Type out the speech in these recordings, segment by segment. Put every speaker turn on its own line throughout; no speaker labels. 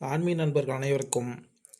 ஆன்மீ நண்பர்கள் அனைவருக்கும்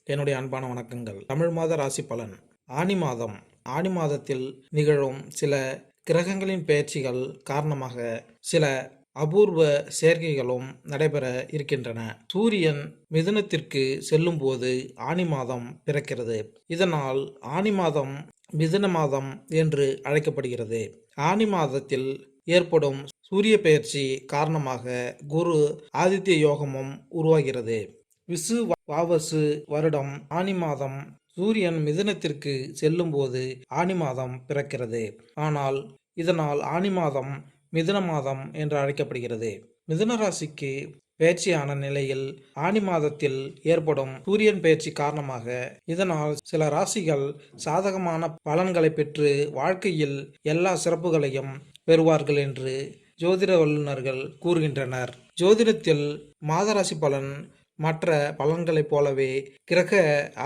என்னுடைய அன்பான வணக்கங்கள். தமிழ் மாத ராசி பலன். ஆனி மாதம். ஆனி மாதத்தில் நிகழும் சில கிரகங்களின் பெயர்ச்சிகள் காரணமாக சில அபூர்வ சேர்க்கைகளும் நடைபெற இருக்கின்றன. சூரியன் மிதுனத்திற்கு செல்லும்போது ஆனி மாதம் பிறக்கிறது. இதனால் ஆனி மாதம் மிதுன மாதம் என்று அழைக்கப்படுகிறது. ஆனி மாதத்தில் ஏற்படும் சூரிய பெயர்ச்சி காரணமாக குரு ஆதித்ய யோகமும் உருவாகிறது. விசு வாவசு வருடம் ஆனி மாதம் சூரியன் மிதுனத்திற்கு செல்லும்போது ஆனி மாதம் பிறக்கிறது. ஆனால் இதனால் ஆனி மாதம் மிதுன மாதம் என்று அழைக்கப்படுகிறது. மிதுன ராசிக்கு பயிற்சியான நிலையில் ஆனி மாதத்தில் ஏற்படும் சூரியன் பயிற்சி காரணமாக இதனால் சில ராசிகள் சாதகமான பலன்களை பெற்று வாழ்க்கையில் எல்லா சிறப்புகளையும் பெறுவார்கள் என்று ஜோதிட வல்லுநர்கள் கூறுகின்றனர். ஜோதிடத்தில் மாதராசி பலன் மற்ற பலன்களைப் போலவே கிரக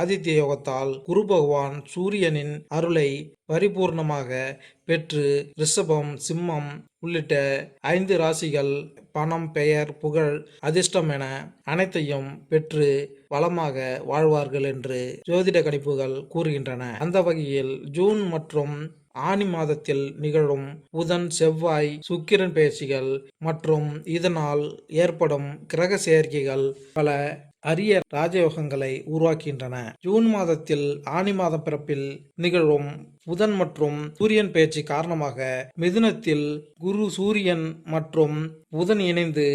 ஆதித்ய யோகத்தால் குரு பகவான் சூரியனின் அருளை பரிபூர்ணமாக பெற்று ரிஷபம் சிம்மம் உள்ளிட்ட ஐந்து ராசிகள் பணம் பெயர் புகழ் அதிர்ஷ்டம் என அனைத்தையும் பெற்று வளமாக வாழ்வார்கள் என்று ஜோதிட கணிப்புகள் கூறுகின்றன. அந்த வகையில் ஜூன் மற்றும் ஆனி மாதத்தில் நிகழும் புதன் செவ்வாய் சுக்கிரன் பேச்சுகள் மற்றும் இதனால் ஏற்படும் கிரக சேர்க்கைகள் பல அரிய ராஜயோகங்களை உருவாக்கின்றன. ஜூன் மாதத்தில் ஆனி மாத பிறப்பில் நிகழும் புதன் மற்றும் சூரியன் பேச்சு காரணமாக மிதுனத்தில் குரு சூரியன் மற்றும் புதன் இணைந்து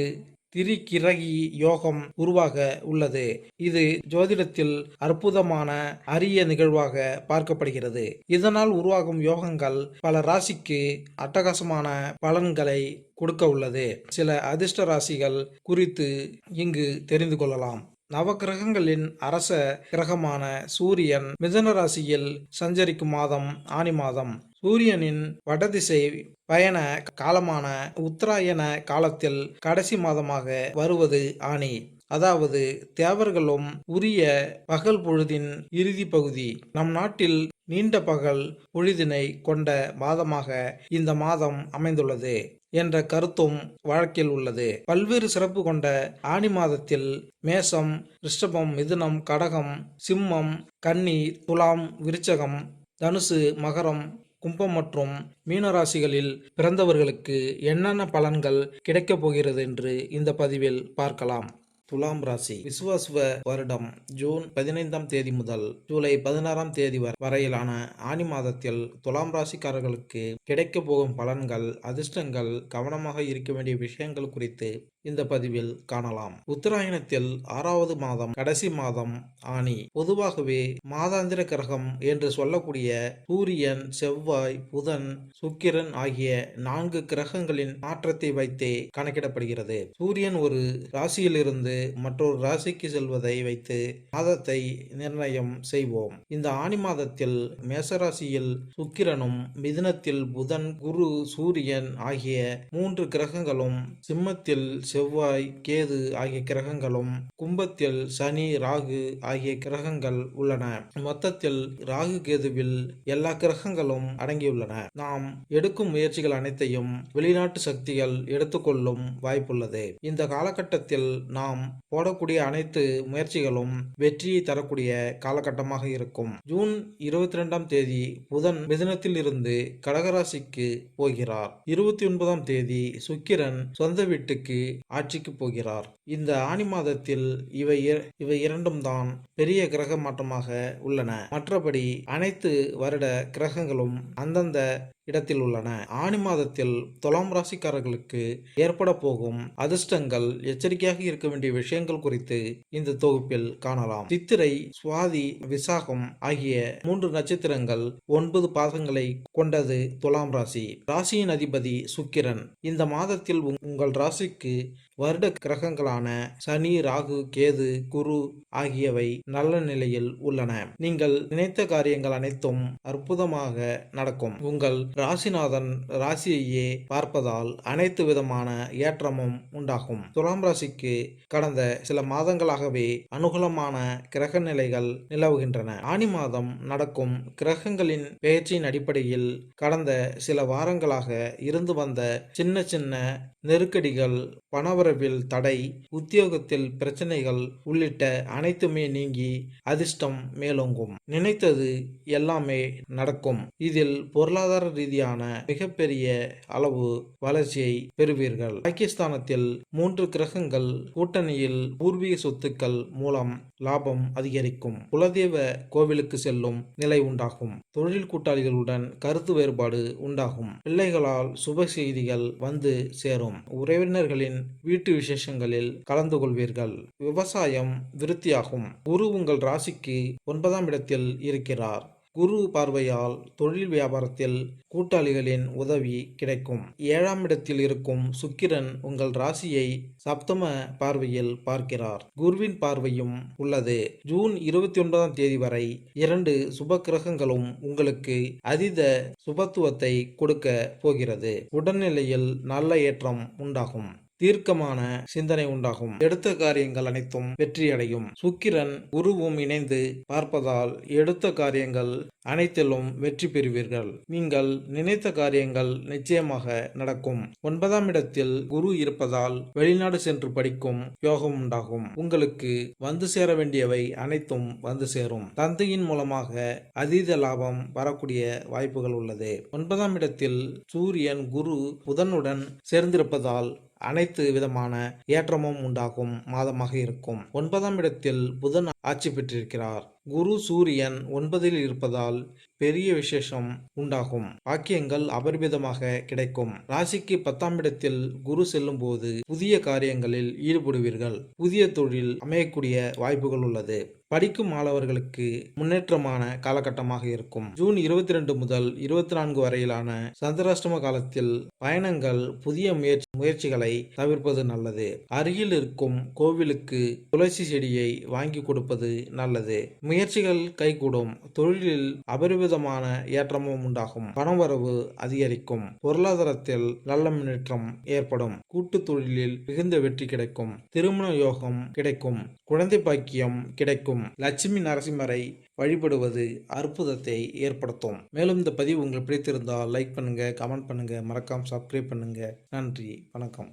திரிகிரகி யோகம் உருவாக உள்ளது. இது ஜோதிடத்தில் அற்புதமான அரிய நிகழ்வாக பார்க்கப்படுகிறது. இதனால் உருவாகும் யோகங்கள் பல ராசிக்கு அட்டகாசமான பலன்களை கொடுக்க உள்ளது. சில அதிர்ஷ்ட ராசிகள் குறித்து இங்கு தெரிந்து கொள்ளலாம். நவகிரகங்களின் அரச கிரகமான சூரியன் மிதன ராசியில் சஞ்சரிக்கும் மாதம் ஆனி மாதம். சூரியனின் வடதிசை பயண காலமான உத்தராயண காலத்தில் கடைசி மாதமாக வருவது ஆணி. அதாவது தேவர்களும் உரிய பகல் பொழுதின் இறுதி பகுதி நம் நாட்டில் நீண்ட பகல் பொழுதினை கொண்ட மாதமாக இந்த மாதம் அமைந்துள்ளது என்ற கருத்தும் வழக்கில் உள்ளது. பல்வேறு சிறப்பு கொண்ட ஆனி மாதத்தில் மேசம் ரிஷபம் மிதுனம் கடகம் சிம்மம் கன்னி துலாம் விருச்சகம் தனுசு மகரம் கும்பம் மற்றும் மீனராசிகளில் பிறந்தவர்களுக்கு என்னென்ன பலன்கள் கிடைக்கப் போகிறது என்று இந்த பதிவில் பார்க்கலாம். துலாம் ராசி. விசுவாசுவ வருடம் ஜூன் பதினைந்தாம் தேதி முதல் ஜூலை பதினாறாம் தேதி வரையிலான ஆனி மாதத்தில் துலாம் ராசிக்காரர்களுக்கு கிடைக்க போகும் பலன்கள் அதிர்ஷ்டங்கள் கவனமாக இருக்க வேண்டிய விஷயங்கள் குறித்து இந்த பதிவில் காணலாம். உத்தராயணத்தில் ஆறாவது மாதம் கடைசி மாதம் ஆனி. பொதுவாகவே மாதாந்திர கிரகம் என்று சொல்லக்கூடிய சூரியன் செவ்வாய் புதன் சுக்கிரன் ஆகிய நான்கு கிரகங்களின் மாற்றத்தை வைத்தே கணக்கிடப்படுகிறது. சூரியன் ஒரு ராசியிலிருந்து மற்றொரு ராசிக்கு செல்வதை வைத்து மாதத்தை நிர்ணயம் செய்வோம். இந்த ஆனி மாதத்தில் மேசராசியில் சுக்கிரனும் மிதுனத்தில் புதன் குரு சூரியன் ஆகிய மூன்று கிரகங்களும் சிம்மத்தில் செவ்வாய் கேது ஆகிய கிரகங்களும் கும்பத்தில் சனி ராகு ஆகிய கிரகங்கள் உள்ளன. மொத்தத்தில் ராகு கேதுவில் எல்லா கிரகங்களும் அடங்கியுள்ளன. நாம் எடுக்கும் முயற்சிகள் அனைத்தையும் வெளிநாட்டு சக்திகள் எடுத்துக்கொள்ளும் வாய்ப்புள்ளது. இந்த காலகட்டத்தில் நாம் போடக்கூடிய அனைத்து முயற்சிகளும் வெற்றியை தரக்கூடிய காலகட்டமாக இருக்கும். ஜூன் இருபத்தி ரெண்டாம் தேதி புதன் மிதனத்தில் இருந்து கடகராசிக்கு போகிறார். இருபத்தி ஒன்பதாம் தேதி சுக்கிரன் சொந்த வீட்டுக்கு ஆட்சிக்கு போகிறார். இந்த ஆணி மாதத்தில் இவை இவை இரண்டும் தான் பெரிய கிரக மாற்றமாக உள்ளன. மற்றபடி அனைத்து வருட கிரகங்களும் அந்தந்த இடத்தில் உள்ளன. ஆணி மாதத்தில் துலாம் ராசிக்காரர்களுக்கு ஏற்பட போகும் அதிர்ஷ்டங்கள் எச்சரிக்கையாக இருக்க வேண்டிய விஷயங்கள் குறித்து இந்த தொகுப்பில் காணலாம். சித்திரை சுவாதி விசாகம் ஆகிய மூன்று நட்சத்திரங்கள் ஒன்பது பாதங்களை கொண்டது துலாம் ராசி. ராசியின் அதிபதி சுக்கிரன். இந்த மாதத்தில் உங்கள் ராசிக்கு வருட கிரகங்களான சனி ராகு கேது குரு ஆகியவை நல்ல நிலையில் உள்ளன. நீங்கள் நினைத்த காரியங்கள் அனைத்தும் அற்புதமாக நடக்கும். உங்கள் ராசிநாதன் ராசியையே பார்ப்பதால் அனைத்து விதமான ஏற்றமும் உண்டாகும். துலாம் ராசிக்கு கடந்த சில மாதங்களாகவே அனுகூலமான கிரக நிலைகள் நிலவுகின்றன. ஆனி மாதம் நடக்கும் கிரகங்களின் பெயர்ச்சியின் அடிப்படையில் கடந்த சில வாரங்களாக இருந்து வந்த சின்ன சின்ன நெருக்கடிகள் பணவரவில் தடை உத்தியோகத்தில் பிரச்சனைகள் உள்ளிட்ட அனைத்துமே நீங்கி அதிர்ஷ்டம் மேலோங்கும். நினைத்தது எல்லாமே நடக்கும். இதில் பொருளாதார ரீதியான மிகப்பெரிய அளவு வளர்ச்சியை பெறுவீர்கள். பாகிஸ்தானத்தில் மூன்று கிரகங்கள் கூட்டணியில் பூர்வீக சொத்துக்கள் மூலம் லாபம் அதிகரிக்கும். குலதெய்வ கோவிலுக்கு செல்லும் நிலை உண்டாகும். தொழில் கூட்டாளிகளுடன் கருத்து வேறுபாடு உண்டாகும். பிள்ளைகளால் சுப செய்திகள் வந்து சேரும். உறவினர்களின் வீட்டு விசேஷங்களில் கலந்து கொள்வீர்கள். விவசாயம் விருத்தியாகும். குரு உங்கள் ராசிக்கு ஒன்பதாம் இடத்தில் இருக்கிறார். குரு பார்வையால் தொழில் வியாபாரத்தில் கூட்டாளிகளின் உதவி கிடைக்கும். ஏழாம் இடத்தில் இருக்கும் சுக்கிரன் உங்கள் ராசியை சப்தம பார்வையில் பார்க்கிறார். குருவின் பார்வையும் உள்ளது. ஜூன் இருபத்தி ஒன்பதாம் தேதி வரை இரண்டு சுப கிரகங்களும் உங்களுக்கு அதீத சுபத்துவத்தை கொடுக்க போகிறது. உடல்நிலையில் நல்ல ஏற்றம் உண்டாகும். தீர்க்கமான சிந்தனை உண்டாகும். எடுத்த காரியங்கள் அனைத்தும் வெற்றியடையும். சுக்கிரன் குருவும் இணைந்து பார்ப்பதால் எடுத்த காரியங்கள் அனைத்திலும் வெற்றி பெறுவீர்கள். நீங்கள் நினைத்த காரியங்கள் நிச்சயமாக நடக்கும். ஒன்பதாம் இடத்தில் குரு இருப்பதால் வெளிநாடு சென்று படிக்கும் யோகம் உண்டாகும். உங்களுக்கு வந்து சேர வேண்டியவை அனைத்தும் வந்து சேரும். தந்தையின் மூலமாக அதீத லாபம் வரக்கூடிய வாய்ப்புகள் உள்ளது. ஒன்பதாம் இடத்தில் சூரியன் குரு புதனுடன் சேர்ந்திருப்பதால் அனைத்து விதமான ஏற்றமும் உண்டாகும் மாதமாக இருக்கும். ஒன்பதாம் இடத்தில் புதன் ஆட்சி பெற்றிருக்கிறார். குரு சூரியன் ஒன்பதில் இருப்பதால் பெரிய விசேஷம் உண்டாகும். பாக்கியங்கள் அபரிமிதமாக கிடைக்கும். ராசிக்கு பத்தாம் இடத்தில் குரு செல்லும் போது புதிய காரியங்களில் ஈடுபடுவீர்கள். புதிய தொழில் அமையக்கூடிய வாய்ப்புகள் உள்ளது. படிக்கும் மாணவர்களுக்கு முன்னேற்றமான காலகட்டமாக இருக்கும். ஜூன் இருபத்தி ரெண்டு முதல் இருபத்தி நான்கு வரையிலான சந்திராஷ்டம காலத்தில் பயணங்கள் புதிய முயற்சி முயற்சிகளை தவிர்ப்பது நல்லது. அருகில் இருக்கும் கோவிலுக்கு துளசி செடியை வாங்கி கொடுப்பது நல்லது. முயற்சிகள் கைகூடும். தொழிலில் அபரிவிதமான ஏற்றமும் உண்டாகும். பணவரவு அதிகரிக்கும். பொருளாதாரத்தில் நல்ல முன்னேற்றம் ஏற்படும். கூட்டு தொழிலில் மிகுந்த வெற்றி கிடைக்கும். திருமண யோகம் கிடைக்கும். குழந்தை பாக்கியம் கிடைக்கும். லட்சுமி நரசிம்மரை வழிபடுவது அற்புதத்தை ஏற்படுத்தும். மேலும் இந்த பதிவு உங்களுக்கு பிடித்திருந்தால் லைக் பண்ணுங்க கமெண்ட் பண்ணுங்க மறக்காம சப்ஸ்கிரைப் பண்ணுங்க. நன்றி வணக்கம்.